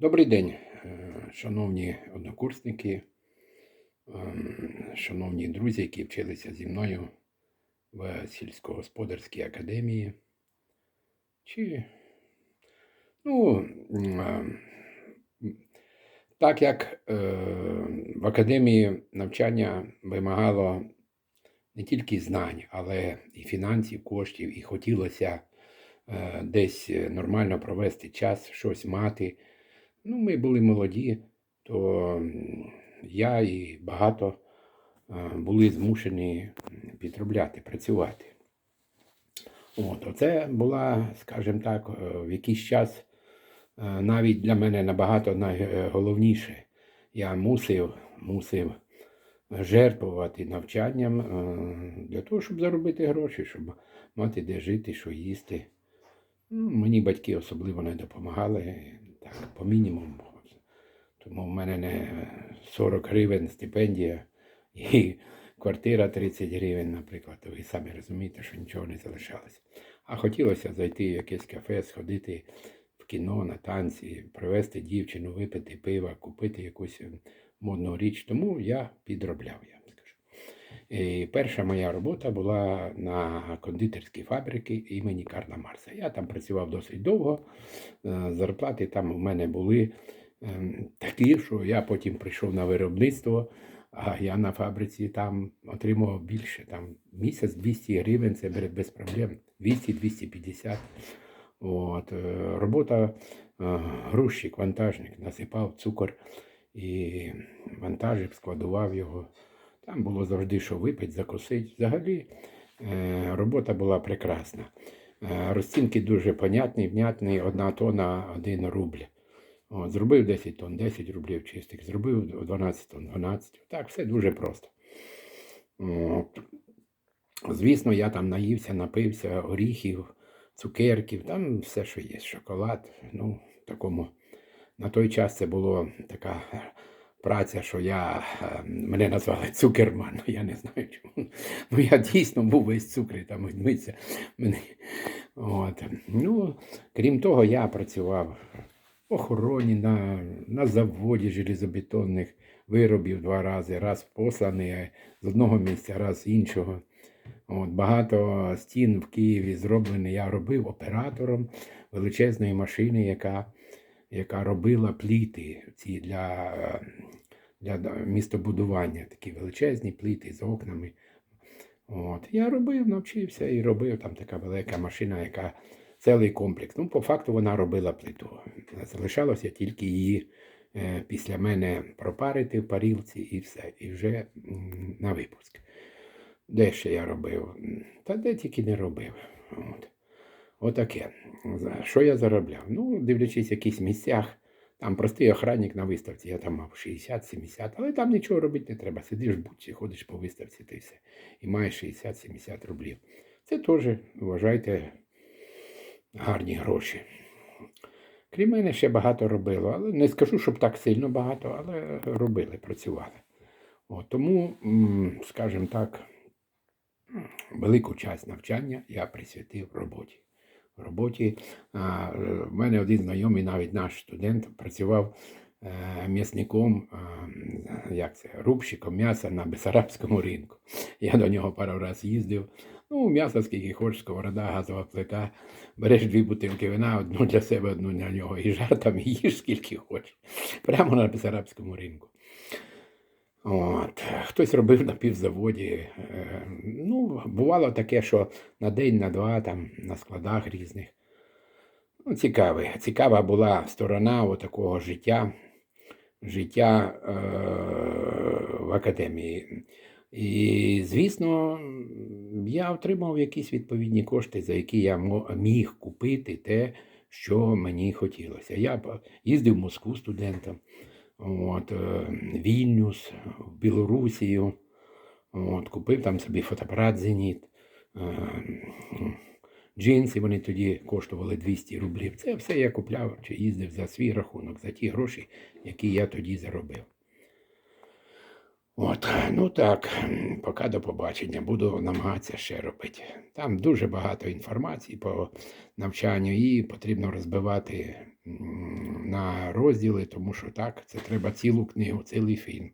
Добрий день, е, шановні однокурсники, ем, шановні друзі, які вчилися зі мною в сільськогосподарській академії. Чи, ну, е, так як е, в академії навчання вимагало не тільки знань, але і фінансів, коштів, і хотілося е, десь нормально провести час, щось мати. Ну, ми були молоді, то я і багато були змушені підробляти, працювати. От, оце була, скажімо так, е, в якийсь час е, навіть для мене набагато найголовніше. Я мусив, мусив жертвувати навчанням е, для того, щоб заробити гроші, щоб мати де жити, що їсти. Ну, мені батьки особливо не допомагали, по мінімуму. Тому в мене не 40 гривень стипендія і квартира 30 гривень, наприклад. Ви самі розумієте, що нічого не залишалося. А хотілося зайти в якесь кафе, сходити в кіно, на танці, привезти дівчину, випити пива, купити якусь модну річ. Тому я підробляв, я. І перша моя робота була на кондитерській фабриці імені Карла Марса. Я там працював досить довго. Е, Зарплати там у мене були ем, такі, що я потім прийшов на виробництво, а я на фабриці там отримував більше. Там місяць 200 гривень, це без проблем. 200-250. От, е, робота е, грузчик, вантажник, насипав цукор і вантажив, складував його. Там було завжди що випити, закусити. Взагалі е, робота була прекрасна. Е, Розцінки дуже понятні, внятні, одна тонна, один рубль. От, зробив 10 тонн, 10 рублів чистих, зробив 12 тонн, 12. Так, все дуже просто. От. Звісно, я там наївся, напився оріхів, цукерків, там все, що є, шоколад. Ну, такому. На той час це було така праця, що я, е, мене назвали цукерман, ну, я не знаю чому. Ну, я дійсно був весь цукрий, там відмиться. От. Ну, крім того, я працював в охороні на, на заводі железобетонних виробів два рази, раз посланий з одного місця, раз з іншого. От, багато стін в Києві зроблені. Я робив оператором величезної машини, яка, яка робила пліти ці для, для містобудування, такі величезні пліти з окнами. От. Я робив, навчився і робив там така велика машина, яка цілий комплекс. Ну, по факту вона робила плиту. Залишалося тільки її е, після мене пропарити в парілці і все. І вже на випуск. Де ще я робив? Та де тільки не робив. От. Отаке. Що я заробляв? Ну, дивлячись в якихось місцях, там простий охранник на виставці, я там мав 60-70, але там нічого робити не треба. Сидиш в будці, ходиш по виставці та все. І маєш 60-70 рублів. Це теж, вважайте, гарні гроші. Крім мене, ще багато робило, але не скажу, щоб так сильно багато, але робили, працювали. От, тому, скажімо так, велику часть навчання я присвятив роботі. Роботі а, е, мене один знайомий, навіть наш студент, працював е, м'ясником, як це, рубщиком м'яса на Бесарабському ринку. Я до нього пару разів їздив. Ну, м'ясо скільки хочеш, сковорода, газова плита. Береш дві бутилки вина, одну для себе, одну для нього, і жар там і їж скільки хочеш. Прямо на Бесарабському ринку. От. Хтось робив на півзаводі. Е, Ну, бувало таке, що на день, на два, там, на складах різних. Ну, цікаве. Цікава була сторона такого життя, життя е, в академії. І, звісно, я отримав якісь відповідні кошти, за які я міг купити те, що мені хотілося. Я їздив в Москву студентом, от, е, Вільнюс, в Білорусію, от, купив там собі фотоапарат Зеніт. е, Джинси вони тоді коштували 200 рублів. Це все я купляв чи їздив за свій рахунок, за ті гроші, які я тоді заробив. От, ну так, поки до побачення. Буду намагатися ще робити. Там дуже багато інформації по навчанню і потрібно розбивати на розділи, тому що так, це треба цілу книгу, цілий фільм.